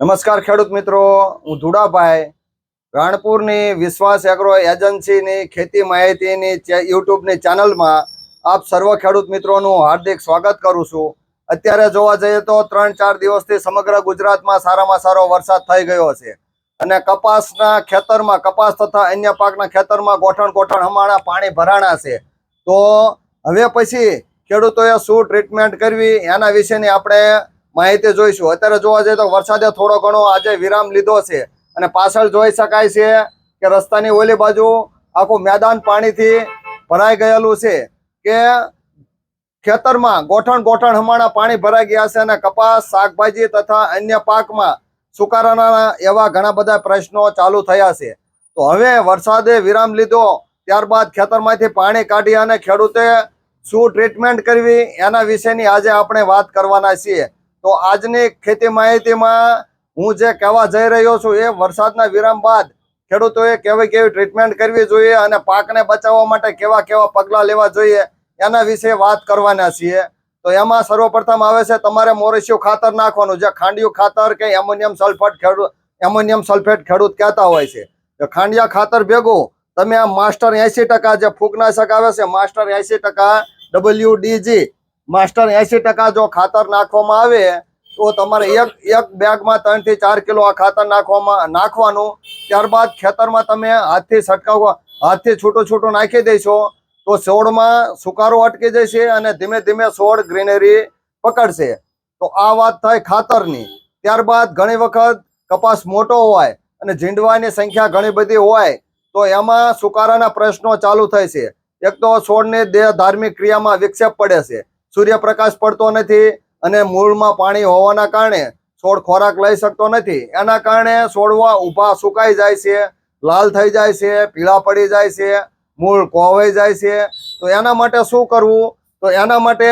નમસ્કાર ખેડૂત મિત્રો, હું ધુડાભાઈ. રાણપુરની વિશ્વાસ એગ્રો એજન્સીની ખેતી માહિતીની યુટ્યુબની ચેનલમાં આપ સર્વ ખેડૂત મિત્રોનું હાર્દિક સ્વાગત કરું છું. અત્યારે જોવા જઈએ તો ત્રણ ચાર દિવસથી સમગ્ર ગુજરાતમાં સારામાં સારો વરસાદ થઈ ગયો છે. અને કપાસના ખેતરમાં, કપાસ તથા અન્ય પાકના ખેતરમાં ગોઠણ ગોઠણ હમણાં પાણી ભરાણા છે. તો હવે પછી ખેડૂતોએ શું ટ્રીટમેન્ટ કરવી, એના વિશેની આપણે માહિતી જોઈશું. અત્યારે જોવા જઈએ તો વરસાદે થોડો ઘણો આજે વિરામ લીધો છે. અને પાછળ જોઈ શકાય છે કે રસ્તાની ઓલી બાજુ આખું મેદાન પાણીથી ભરાઈ ગયેલું છે કે ખેતરમાં ગોઠણ ગોઠણ હમણાં પાણી ભરાઈ ગયા છે અને કપાસ, શાકભાજી તથા અન્ય પાકમાં સુકારાના એવા ઘણા બધા પ્રશ્નો ચાલુ થયા છે. તો હવે વરસાદે વિરામ લીધો, ત્યારબાદ ખેતરમાંથી પાણી કાઢી અને ખેડૂતે શું ટ્રીટમેન્ટ કરવી એના વિશેની આજે આપણે વાત કરવાના છીએ. તો આજની ખેતી માહિતીમાં હું જે કહેવા જઈ રહ્યો છું એ વરસાદના વિરામ બાદ ખેડૂતોએ કેવી કેવી ટ્રીટમેન્ટ કરવી જોઈએ અને પાકને બચાવવા માટે કેવા કેવા પગલાં લેવા જોઈએ એના વિશે વાત કરવાના છીએ. તો એમાં સર્વપ્રથમ આવે છે તમારે મોરેશિયું ખાતર નાખવાનું, જે ખાંડિયું ખાતર કે એમોનિયમ સલ્ફેટ ખેડૂત એમોનિયમ સલ્ફેટ ખેડૂત કહેતા હોય છે. તો ખાંડિયા ખાતર ભેગું, તમે આ માસ્ટર એસી જે ફૂગનાશક આવે છે, માસ્ટર એસી ટકા ડબલ્યુ ડીજી માસ્ટર એસી ટકા જો ખાતર નાખવામાં આવે, તો તમારે એક એક બેગમાં ત્રણથી ચાર કિલો આ ખાતર નાખવામાં, નાખવાનું. ત્યારબાદ ખેતરમાં તમે હાથથી છંટકાવ, હાથથી છૂટું છૂટું નાખી દેશો તો છોડમાં સુકારો અટકી જશે અને ધીમે ધીમે છોડ ગ્રીનરી પકડશે. તો આ વાત થાય ખાતરની. ત્યારબાદ ઘણી વખત કપાસ મોટો હોય અને ઝીંડવાની સંખ્યા ઘણી બધી હોય, તો એમાં સુકારાના પ્રશ્નો ચાલુ થાય છે. એક તો છોડની દેહ ધાર્મિક ક્રિયામાં વિક્ષેપ પડે છે. સૂર્યપ્રકાશ પડતો નથી અને મૂળમાં પાણી હોવાના કારણે છોડ ખોરાક લઈ શકતો નથી. એના કારણે છોડવા ઊભા સુકાઈ જાય છે, લાલ થઈ જાય છે, પીળા પડી જાય છે, મૂળ કોવાઈ જાય છે. તો એના માટે શું કરવું? તો એના માટે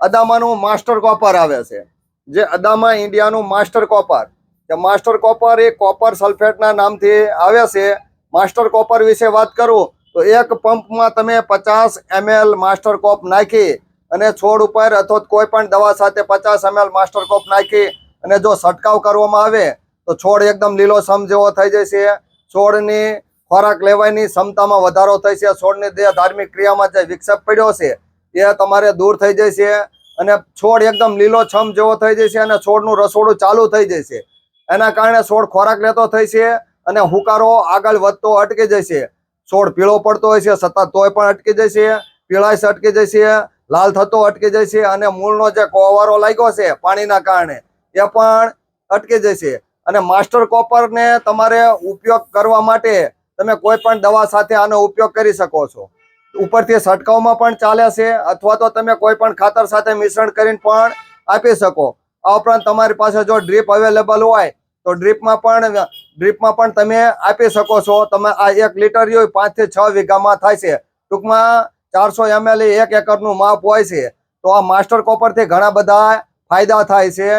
અદામાનું માસ્ટર કોપર આવે છે. જે અદામા ઇન્ડિયાનું માસ્ટર કોપર. કે માસ્ટર કોપર એ કોપર સલ્ફેટના નામથી આવે છે. માસ્ટર કોપર વિશે વાત કરું તો એક પંપમાં તમે પચાસ એમએલ માસ્ટર કોપ નાખી અને છોડ ઉપર અથવા કોઈ પણ દવા સાથે પચાસ એમએલ માસ્ટર કોપ નાખી અને જો છંટકાવ કરવામાં આવે, તો છોડ એકદમ લીલો સમ જેવો થઈ જશે છોડની ખોરાક લેવાની ક્ષમતામાં વધારો થઈ છે. છોડની દેહ ધાર્મિક ક્રિયામાં જે વિક્ષેપ પડ્યો છે, એ તમારે દૂર થઈ જશે અને છોડ એકદમ લીલો છમ જેવો થઈ જશે અને છોડનું રસોડું ચાલુ થઈ જશે એના કારણે છોડ ખોરાક લેતો થઈ છે અને હુકારો આગળ વધતો અટકી જશે છોડ પીળો પડતો હોય છે, સતત તોય પણ અટકી જશે પીળાશ અટકી જશે લાલ થતો અટકી જશે અને મૂળનો જે કોવારો લાગ્યો છે પાણીના કારણે, એ પણ અટકી જશે. અને માસ્ટર કોપરને તમારે ઉપયોગ કરવા માટે તમે કોઈ પણ દવા સાથે આનો ઉપયોગ કરી શકો છો. ઉપરથી છંટકાવમાં પણ ચાલે છે, અથવા તો તમે કોઈ પણ ખાતર સાથે મિશ્રણ કરીને પણ આપી શકો. આ ઉપરાંત તમારી પાસે જો ડ્રીપ અવેલેબલ હોય, તો ડ્રીપમાં પણ ડ્રીપમાં પણ તમે આપી શકો છો. તમે આ એક લીટર પાંચથી છ વીઘામાં થાય છે. ટૂંકમાં ચારસો એમએલ એક એકરનું માપ હોય છે, તો આ માસ્ટર કોપરથી ઘણા બધા ફાયદા થાય છે.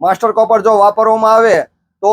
માસ્ટર કોપર જો વાપરવામાં આવે, તો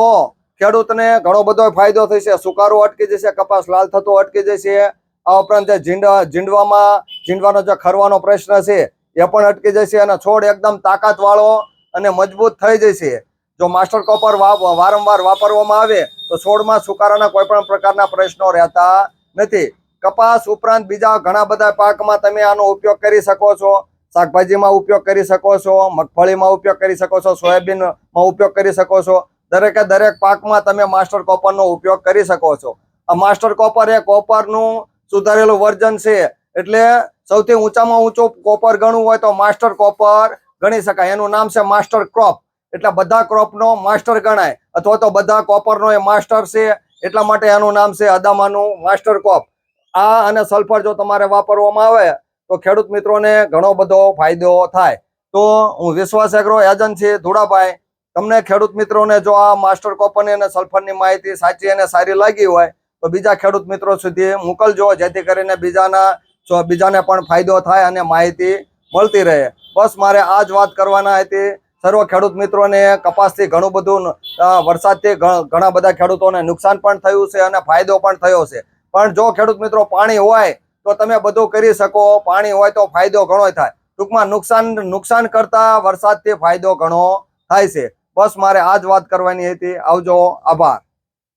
ખેડૂતને ઘણો બધો ફાયદો થશે. સુકારો અટકી જશે, કપાસ લાલ થતો અટકી જશે. આ ઉપરાંત જે ઝીંડા, ઝીંડવામાં, ઝીંડવાનો જે ખરવાનો પ્રશ્ન છે, એ પણ અટકી જશે અને છોડ એકદમ તાકાતવાળો અને મજબૂત થઈ જશે. જો માસ્ટર કોપર વારંવાર વાપરવામાં આવે, તો છોડમાં સુકારાના કોઈ પણ પ્રકારના પ્રશ્નો રહેતા નથી. કપાસ ઉપરાંત બીજા ઘણા બધા પાકમાં તમે આનો ઉપયોગ કરી શકો છો. શાકભાજીમાં ઉપયોગ કરી શકો છો, મગફળીમાં ઉપયોગ કરી શકો છો, સોયાબીનમાં ઉપયોગ કરી શકો છો. દરેકે દરેક પાકમાં તમે માસ્ટર કોપરનો ઉપયોગ કરી શકો છો. આ માસ્ટર કોપર એ કોપરનું સુધારેલું વર્જન છે. એટલે સૌથી ઊંચામાં ઊંચું કોપર ગણવું હોય તો માસ્ટર કોપર ગણી શકાય. એનું નામ છે માસ્ટર ક્રોપ. એટલે બધા ક્રોપનો માસ્ટર ગણાય. અથવા તો બધા કોપરનો એ માસ્ટર છે. એટલા માટે એનું નામ છે અદામાનું માસ્ટર કોપ. આ અને સલ્ફર જો તમારે વાપરવામાં આવે, તો ખેડૂત મિત્રોને ઘણો બધો ફાયદો થાય. તો હું વિશ્વાસ એગ્રો એજન્સી ધુડાભાઈ તમને ખેડૂત મિત્રોને જો આ માસ્ટર કોપરની અને સલ્ફરની માહિતી સાચી અને સારી લાગી હોય, તો બીજા ખેડૂત મિત્રો સુધી મોકલજો, જેથી કરીને બીજાના બીજાને પણ ફાયદો થાય અને માહિતી મળતી રહે. બસ મારે આ જ વાત કરવાના હતી. સર્વ ખેડૂત મિત્રોને કપાસથી ઘણું બધું વરસાદથી ઘણા બધા ખેડૂતોને નુકસાન પણ થયું છે અને ફાયદો પણ થયો છે. પણ જો ખેડૂત મિત્રો પાણી હોય તો તમે બધું કરી શકો. પાણી હોય તો ફાયદો ઘણો થાય. ટૂંકમાં નુકસાન નુકસાન કરતા વરસાદથી ફાયદો ઘણો થાય છે. બસ મારે આ જ વાત કરવાની હતી. આવજો. આભાર.